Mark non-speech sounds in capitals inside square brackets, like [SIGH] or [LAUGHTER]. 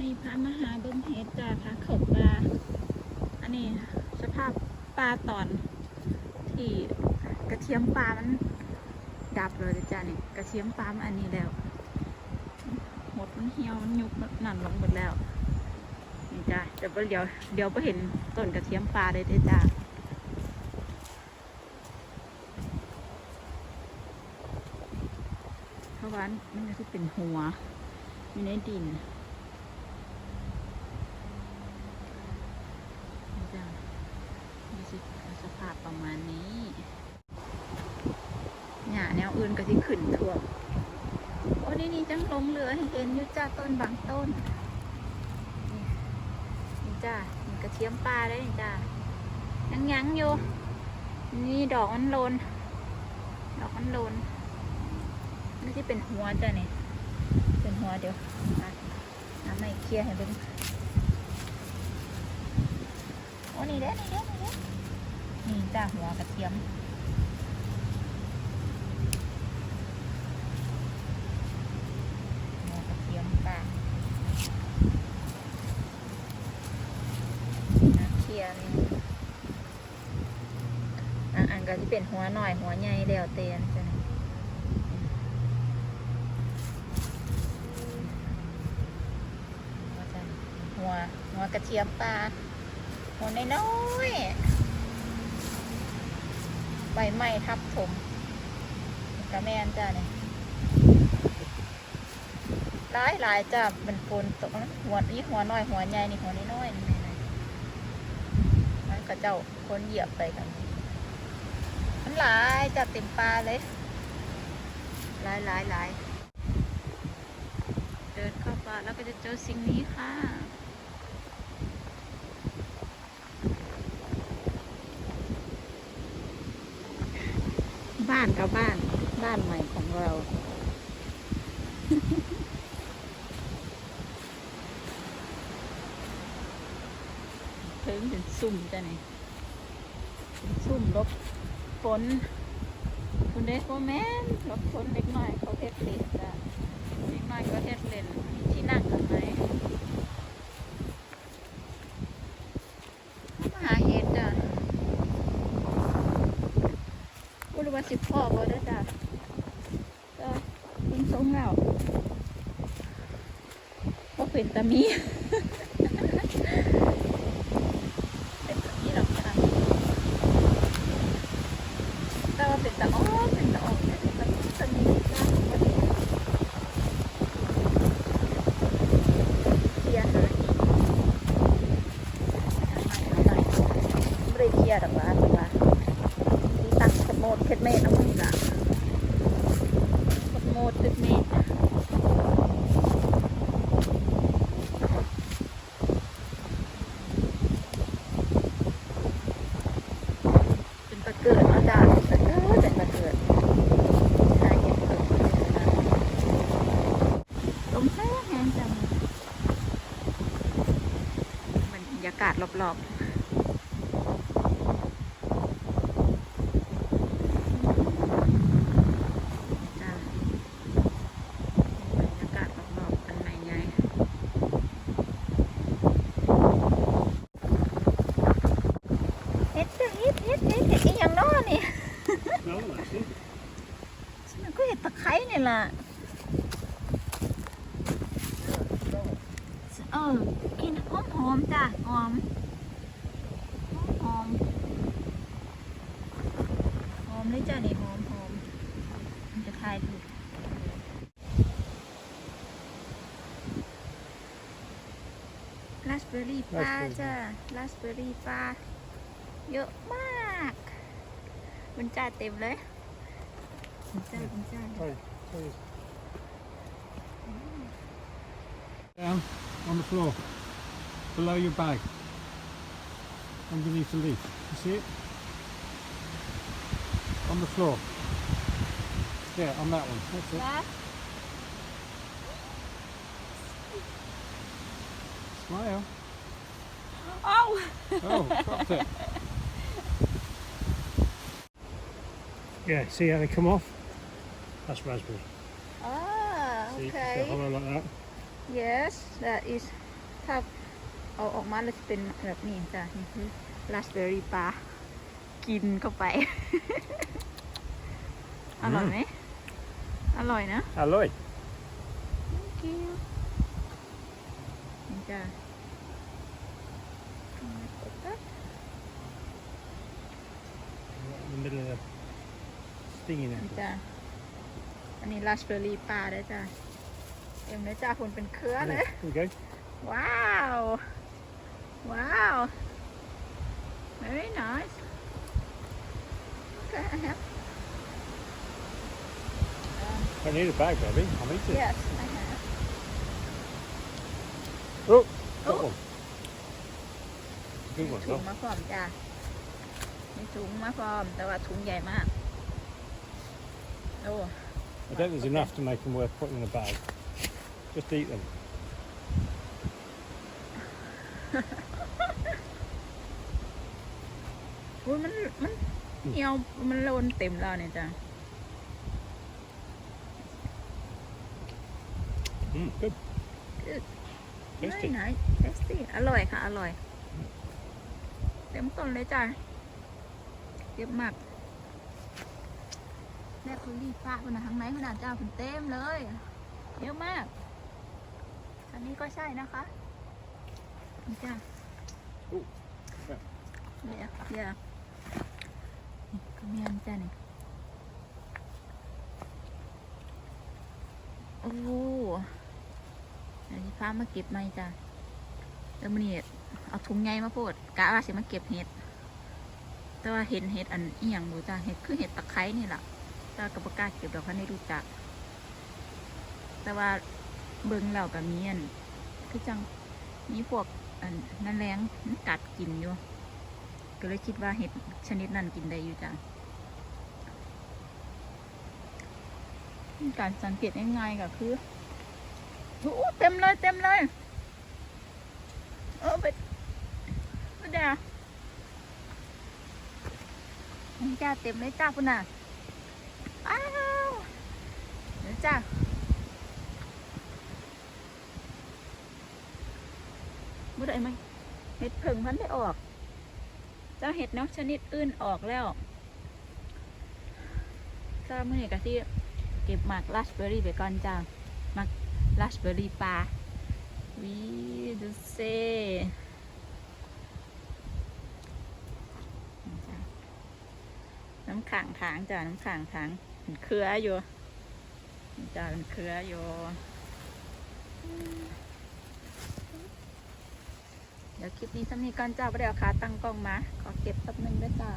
นี่พามหาเบิ้งเฮ็ดจ้าพาเขาปลาอันนี้สภาพปลาตอน ที่กระเทียมปลามันดับเลยจ้านี่กระเทียมปลามันอันนี้แล้วหมดมันเหี่ยวมันยุบมันนั่นลงหมดแล้วนี่จ้าเดี๋ยวเดี๋ยวเดี๋ยวไปเห็นต้นกระเทียมปลาเลยเด้จ้าเพราะว่ามันก็จะเป็นหัวอยู่ในดินจ้ามีสิสภาพ ประมาณนี้หญ้าแนวอื่นก็ที่ขึ้นท่วโอ้นี่นี่จังลงเรือให้เห็นยู่จ้าต้นบางต้น นี่นี่จ้านี่กระเทียมปลาได้นี่จ้ายังยังอยู่ นี่ดอกมันโลน ดอกมันโลนนี่ที่เป็นหัวจ้ะนี่ยเป็นหัวเดี๋ยวน้ำไม่เคลียร์ให้เบิ่งโอ้นี่เด้นี่เด้นี่เด้ นี่จ้าหัวกระเทียม หัวกระเทียมปลาเคลียร์นี่อะอันก็ที่เป็นหัวหน่อยหัวใหญ่เดียวเตียนจ้ะนี่หัวจ้ะหัวหัวกระเทียมปลาหัวน้อยๆ ใบไม้ทับถมกระแมนจ้ะเนี่ยหลายหลายจ้ะมันฝนตกนะหัวนี่หัวน้อยหัวใหญ่นี่หัวน้อยๆนี่นะมันก็เจ้าคนเหยียบไปกันมันหลายจ้ะเต็มปลาเลยหลายหลายหลายเดินเข้าป่าแล้วก็จะเจอสิ่งนี้ค่ะ บ้านกับบ้าน บ้านใหม่ของเรา เพิ่งเป็นซุ่มจ้ะนี่เป็นซุ่มลบฝนคุณเด็กโมแมนลบฝนเล็กน้อยเขาเทศเลนจ้ะเล็กน้อยก็เทศเลนที่นั่งกันไหมมาหาเห็ดจ้ะ อุลวัสิพ่อบ่ได้จ้ะจ้ะเป็นทรงแล้วก็เป็นตามีเป็นแบบนี้หรอกค่ะแต่ว่าเป็นตะอ้อเป็นตะออเนี่ยเป็นตะตะมีจ้าเคลียร์หาอีกเอาใหม่เลยไม่เที่ยร์หรอว่าแต่ว่าที่ตั้งขโมดเพชรเมฆเอาไว้ละขโมดเพชรเมฆเป็นตะเกิดเนาะจ้าตะเกิดเป็นตะเกิดหาเห็ดเกิดนะลมแห้งแห้งจังบ รรยากาศรอบๆจ้าบรรยากาศรอบๆอันไหนไงเฮ็ดจ้ะเฮ็ดเฮ็ดเฮ็ดเฮ็ดอีหยังน้อนี่ Smell them actually. ฉันก็เห็ดตะไคร้นี่ล่ะ เออ กินหอมหอมๆจ้ะหอมหอมหอมเลยจ้ะนี่หอมหอมมันจะทายถูกราสเบอร์รี่ปลา Raspberry จ้ะราสเบอร์รี่ปลาเยอะมากมันจ่าเต็มเลยมันจ่ามันจ่า Sorry, sorry. Down on the floor, below your bag, underneath the leaf. You see it? On the floor. Yeah, on that one. That's it. There. Smile. Oh! oh, dropped it. Yeah, see how they come off? That's raspberry. Ah, see, okay. Hollow like that. Yes, that is top เอาออกมาแล้วจะเป็นแบบนี้จ้ะนี่คือราสเบอร์รี่ปลากินเข้าไป อร่อยไหมอร่อยนะ Halloj! Thank you นี่จ้ะเอามากดปั๊บ In the middle of the stinging นี่ it. จ้ะอันนี้ราสเบอร์รี่ปลาได้อจ้ะเต็มเลยจ้ะคนเป็นเครือเลย There we go. ว้าว ว้าว very nice okay I have um, I need a bag, baby. I'll eat it. yes I have Oh, got Oh. one. Good มี one, ถุง though. มาพร้อมจ้ะมีถุงมาพร้อม แต่ว่าถุงใหญ่มาก โอ้ I don't think there's enough to make them worth putting in a bag. Just eat them. [LAUGHS] อุ้ยมันมันเหนียวมันโลนเต็มแล้วเนี่ยจ้ะ Mm, good. Good. Tasty. very nice tasty อร่อยค่ะ อร่อย เต็มต้นเลยจ้ะเยอะมากแม่คุณรีบป้าคนนะข้างในขนาดเจ้าคุณเต็มเลย เยอะมาก อันนี้ก็ใช่นะคะนี่จ้ะ Ooh, yeah. เนี่ยเนี่ย ก็มีอันจ้ะนี่โอ้เดี๋ยวนี้พามาเก็บไหมจ้ะแล้วมันนี่เอาถุงใหญ่มาโพดกะว่าสิมาเก็บเห็ด แต่ว่าเห็นเห็ดอันอีหยังบูจ้ะเห็ดคือเห็ดตะไคร้นี่แหละแต่กับประกล้าเก็บดอกพันในรู้จัก แต่ว่าเบิ่งเรากับมีอันคือจังมีพวกอันนั่นแรงมันกัดกินอยู่ ก็เลยคิดว่าเห็ดชนิดนั้นกินได้อยู่จ้ะการสังเกตง่ายๆก็คือโอ้เต็มเลยเต็มเลย เออไปไปเดี๋ยวนี่จ้าเต็มเลยจ้าพุ่นน่ะ อ้าวเดี๋ยวจ้าเมื่ไหร่ไหมเห็ดเพิ่งพันได้ออก เจ้าเห็ดนาะชนิดอื่นออกแล้วเจ้าเมื่อไหร่ก็ที่เก็บหมากราสเบอร์รี่ไปก่อนจ้าหมากราสเบอร์รี่ปลาวีดูเซนี่จ้ะน้ำขังทางจ้าน้ำขังทางเป็นเครืออยู่นี่จ้าเป็นเครืออยู่ เดี๋ยวคลิปนี้สำนีก่อนจ้าปเดี๋ยวขาตั้งกล้องมา ขอเก็บแป๊บนึงด้วยจ้า